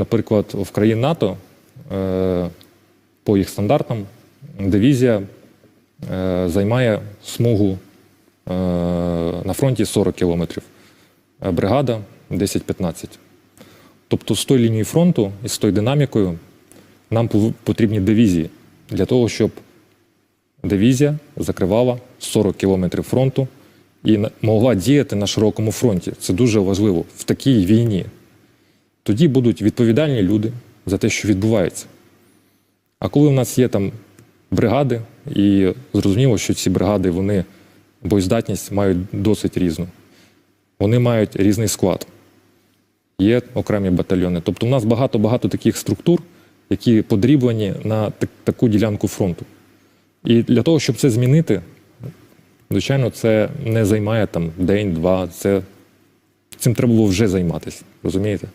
наприклад, в країн НАТО е, по їх стандартам дивізія е, займає смугу е, на фронті 40 кілометрів, бригада 10-15. Тобто з тої лінії фронту і з тою динамікою нам потрібні дивізії для того, щоб дивізія закривала 40 кілометрів фронту і могла діяти на широкому фронті. Це дуже важливо в такій війні. Тоді будуть відповідальні люди за те, що відбувається. А коли у нас є там бригади, і зрозуміло, що ці бригади вони боєздатність мають досить різну. Вони мають різний склад. Є окремі батальйони. Тобто, у нас багато-багато таких структур, які подріблені на так- таку ділянку фронту. І для того, щоб це змінити, звичайно, це не займає там день-два. Це цим треба було вже займатися. Розумієте?